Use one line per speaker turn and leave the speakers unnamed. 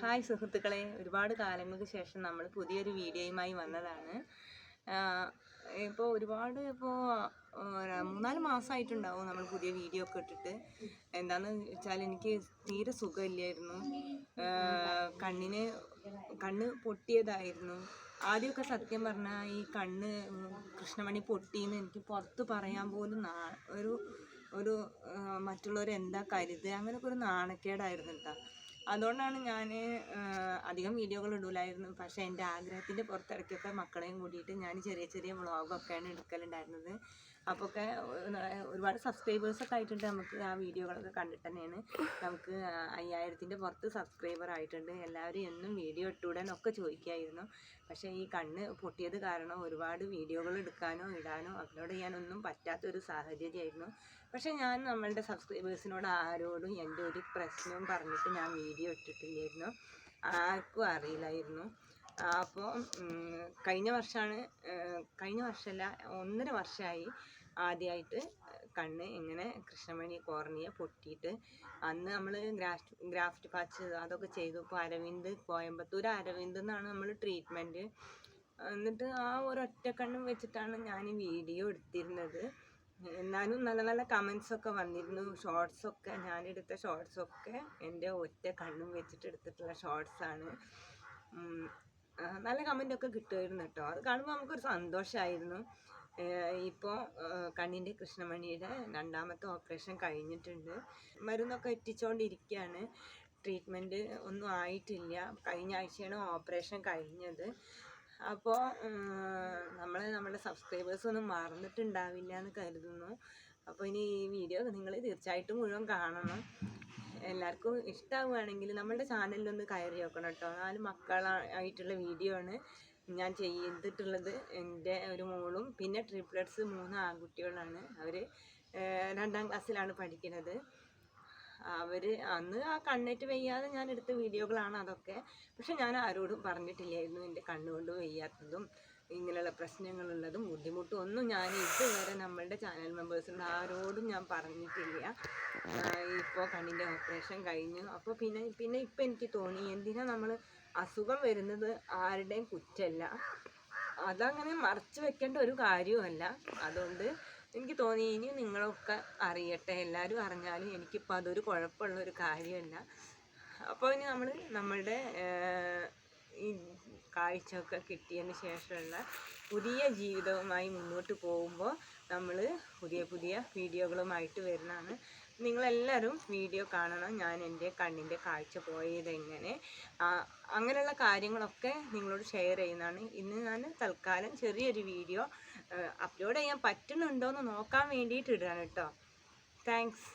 Hi സുഹൃത്തുക്കളെ. ഒരുപാട് കാലങ്ങൾക്ക് ശേഷം നമ്മൾ പുതിയൊരു വീഡിയോയുമായി വന്നതാണ്. ഇപ്പോൾ ഒരുപാട് ഇപ്പോൾ മൂന്നാൽ മാസമായിട്ടുണ്ടാവും നമ്മൾ പുതിയ വീഡിയോ ഒക്കെ ഇട്ടിട്ട്. എന്താണെന്ന് വെച്ചാൽ എനിക്ക് തീരെ സുഖമില്ലായിരുന്നു. കണ്ണിന് കണ്ണ് പൊട്ടിയതായിരുന്നു. ആദ്യമൊക്കെ സത്യം പറഞ്ഞാൽ ഈ കണ്ണ് കൃഷ്ണമണി പൊട്ടിയെന്ന് എനിക്ക് പുറത്ത് പറയാൻ പോലും ഒരു ഒരു മറ്റുള്ളവർ എന്താ കരുതുക? അങ്ങനെയൊക്കെ ഒരു നാണക്കേടായിരുന്നു കേട്ടോ. അതുകൊണ്ടാണ് ഞാൻ അധികം വീഡിയോകൾ ഇടൂലായിരുന്നു. പക്ഷേ എന്റെ ആഗ്രഹത്തിന്റെ പുറത്തിറക്കിയപ്പോൾ മക്കളെയും കൂടിയിട്ട് ഞാൻ ചെറിയ ചെറിയ വ്ളോഗൊക്കെയാണ് എടുക്കലുണ്ടായിരുന്നത്. അപ്പോൾ ഒക്കെ ഒരുപാട് സബ്സ്ക്രൈബേഴ്സൊക്കെ ആയിട്ടുണ്ട് നമുക്ക് ആ വീഡിയോകളൊക്കെ കണ്ടിട്ട് തന്നെയാണ്. നമുക്ക് അയ്യായിരത്തിന്റെ പുറത്ത് സബ്സ്ക്രൈബർ ആയിട്ടുണ്ട്. എല്ലാവരും എന്നും വീഡിയോ ഇട്ടുവിടാനൊക്കെ ചോദിക്കായിരുന്നു. പക്ഷേ ഈ കണ്ണ് പൊട്ടിയത് കാരണം ഒരുപാട് വീഡിയോകൾ എടുക്കാനോ ഇടാനോ അപ്ലോഡ് ചെയ്യാനൊന്നും പറ്റാത്തൊരു സാഹചര്യമായിരുന്നു. പക്ഷേ ഞാൻ നമ്മളുടെ സബ്സ്ക്രൈബേഴ്സിനോട് ആരോടും എന്റെ ഒരു പ്രശ്നവും പറഞ്ഞിട്ട് ഞാൻ വീഡിയോ ഇട്ടിട്ടില്ലായിരുന്നു. ആർക്കും അറിയില്ലായിരുന്നു. അപ്പോൾ കഴിഞ്ഞ വർഷമാണ് കഴിഞ്ഞ വർഷമല്ല ഒന്നര വർഷമായി ആദ്യമായിട്ട് കണ്ണ് ഇങ്ങനെ കൃഷ്ണമണി കോർണിയ പൊട്ടിയിട്ട് അന്ന് നമ്മൾ ഗ്രാഫ്റ്റ് ഗ്രാഫ്റ്റ് പാച്ച് അതൊക്കെ ചെയ്തു ഇപ്പോൾ അരവിന്ദ് കോയമ്പത്തൂർ അരവിന്ദ് എന്നാണ് നമ്മൾ ട്രീറ്റ്മെന്റ് എന്നിട്ട് ആ ഒരൊറ്റ കണ്ണും വെച്ചിട്ടാണ് ഞാൻ വീഡിയോ എടുത്തിരുന്നത്. എന്നാലും നല്ല നല്ല കമൻസ് ഒക്കെ വന്നിരുന്നു. ഷോർട്സ് ഒക്കെ ഞാൻ ഞാനെടുത്ത ഷോർട്സ് ഒക്കെ എന്റെ ഒറ്റ കണ്ണും വെച്ചിട്ട് എടുത്തിട്ടുള്ള ഷോർട്സ് ആണ്. നല്ല കമന്റ് ഒക്കെ കിട്ടുമായിരുന്നു കേട്ടോ. അത് കാണുമ്പോൾ നമുക്കൊരു സന്തോഷമായിരുന്നു ഇപ്പോൾ കണ്ണിന്റെ കൃഷ്ണമണിയുടെ രണ്ടാമത്തെ ഓപ്പറേഷൻ കഴിഞ്ഞിട്ടുണ്ട്. മരുന്നൊക്കെ എത്തിച്ചുകൊണ്ടിരിക്കുകയാണ് ട്രീറ്റ്മെന്റ് ഒന്നും ആയിട്ടില്ല. കഴിഞ്ഞ ആഴ്ചയാണ് ഓപ്പറേഷൻ കഴിഞ്ഞത്. അപ്പോൾ നമ്മൾ നമ്മുടെ സബ്സ്ക്രൈബേഴ്സ് ഒന്നും മറന്നിട്ടുണ്ടാവില്ല എന്ന് കരുതുന്നു. അപ്പോൾ ഇനി ഈ വീഡിയോ നിങ്ങൾ തീർച്ചയായിട്ടും മുഴുവൻ കാണണം. എല്ലാവർക്കും ഇഷ്ടമാവുകയാണെങ്കിൽ നമ്മുടെ ചാനലിലൊന്ന് കയറി നോക്കണം കേട്ടോ. നാല് മക്കളായിട്ടുള്ള വീഡിയോ ആണ് ഞാൻ ചെയ്തിട്ടുള്ളത്. എന്റെ ഒരു മോളും പിന്നെ ട്രിപ്ലറ്റ്സ് മൂന്ന് ആൺകുട്ടികളാണ്. അവർ രണ്ടാം ക്ലാസ്സിലാണ് പഠിക്കുന്നത്. അവർ അന്ന് ആ കണ്ണേറ്റ് വയ്യാതെ ഞാൻ എടുത്ത വീഡിയോകളാണ് അതൊക്കെ. പക്ഷെ ഞാൻ ആരോടും പറഞ്ഞിട്ടില്ലായിരുന്നു എന്റെ കണ്ണുകൊണ്ട് വയ്യാത്തതും ഇങ്ങനെയുള്ള പ്രശ്നങ്ങളുള്ളതും ബുദ്ധിമുട്ടും ഒന്നും ഞാൻ ഇതുവരെ നമ്മളുടെ ചാനൽ മെമ്പേഴ്സിനോട് ആരോടും ഞാൻ പറഞ്ഞിട്ടില്ല. ഇപ്പോൾ കണ്ണിന്റെ ഓപ്പറേഷൻ കഴിഞ്ഞു. അപ്പോൾ പിന്നെ പിന്നെ ഇപ്പം എനിക്ക് തോന്നി എന്തിനാ നമ്മൾ അസുഖം വരുന്നത് ആരുടെയും കുറ്റമല്ല. അതങ്ങനെ മറച്ചു വെക്കേണ്ട ഒരു കാര്യവുമല്ല. അതുകൊണ്ട് എനിക്ക് തോന്നി ഇനി നിങ്ങളൊക്കെ അറിയട്ടെ എല്ലാവരും അറിഞ്ഞാലും എനിക്കിപ്പോൾ അതൊരു കുഴപ്പമുള്ള ഒരു കാര്യമല്ല. അപ്പോൾ ഇനി നമ്മൾ നമ്മളുടെ ഈ കാഴ്ചയൊക്കെ കിട്ടിയതിന് ശേഷമുള്ള പുതിയ ജീവിതവുമായി മുന്നോട്ട് പോകുമ്പോൾ നമ്മൾ പുതിയ പുതിയ വീഡിയോകളുമായിട്ട് വരുന്നതാണ്. നിങ്ങളെല്ലാവരും വീഡിയോ കാണണം. ഞാൻ എന്റെ കണ്ണിന്റെ കാഴ്ച പോയത് എങ്ങനെ? അങ്ങനെയുള്ള കാര്യങ്ങളൊക്കെ നിങ്ങളോട് ഷെയർ ചെയ്യുന്നതാണ്. ഇന്ന് ഞാൻ തൽക്കാലം ചെറിയൊരു വീഡിയോ അപ്ലോഡ് ചെയ്യാൻ പറ്റുന്നുണ്ടോ എന്ന് നോക്കാൻ വേണ്ടിയിട്ട് ഇടുകയാണ് കേട്ടോ. താങ്ക്സ്